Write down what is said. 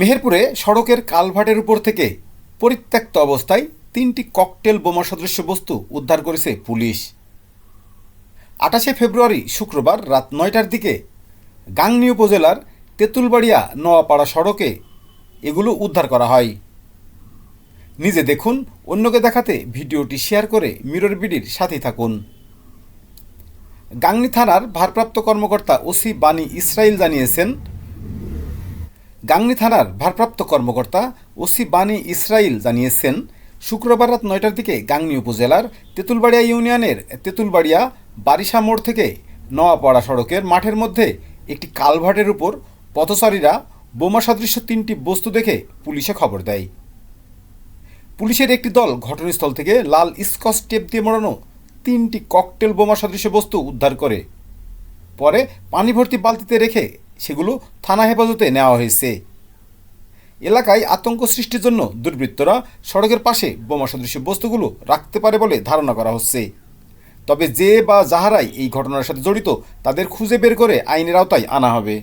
মেহেরপুরে সড়কের কালভার্টের উপর থেকে পরিত্যক্ত অবস্থায় তিনটি ককটেল বোমা সদৃশ্য বস্তু উদ্ধার করেছে পুলিশ। আঠাশে ফেব্রুয়ারি শুক্রবার রাত নয়টার দিকে গাংনী উপজেলার তেঁতুলবাড়িয়া নোয়াপাড়া সড়কে এগুলো উদ্ধার করা হয়। নিজে দেখুন, অন্যকে দেখাতে ভিডিওটি শেয়ার করে মিরর বিডির সাথেই থাকুন। গাংনী থানার ভারপ্রাপ্ত কর্মকর্তা ওসি বাণী ইসরাইল জানিয়েছেন গাংনী থানার ভারপ্রাপ্ত কর্মকর্তা ওসি বাণী ইসরাইল জানিয়েছেন, শুক্রবার রাত নয়টার দিকে গাংনী উপজেলার তেঁতুলবাড়িয়া ইউনিয়নের তেঁতুলবাড়িয়া বারিশা মোড় থেকে নোয়াপাড়া সড়কের মাঠের মধ্যে একটি কালভার্টের উপর পথচারীরা বোমা সদৃশ্য তিনটি বস্তু দেখে পুলিশে খবর দেয়। পুলিশের একটি দল ঘটনাস্থল থেকে লাল স্কচ টেপ দিয়ে মোড়ানো তিনটি ককটেল বোমা সদৃশ্য বস্তু উদ্ধার করে। পরে পানি ভর্তি বালতিতে রেখে সেগুলো থানা হেফাজতে নেওয়া হয়েছে। এলাকায় আতঙ্ক সৃষ্টির জন্য দুর্বৃত্তরা সড়কের পাশে বোমা সদৃশ বস্তুগুলো রাখতে পারে বলে ধারণা করা হচ্ছে। তবে যে বা যাহারাই এই ঘটনার সাথে জড়িত, তাদের খুঁজে বের করে আইনের আওতায় আনা হবে।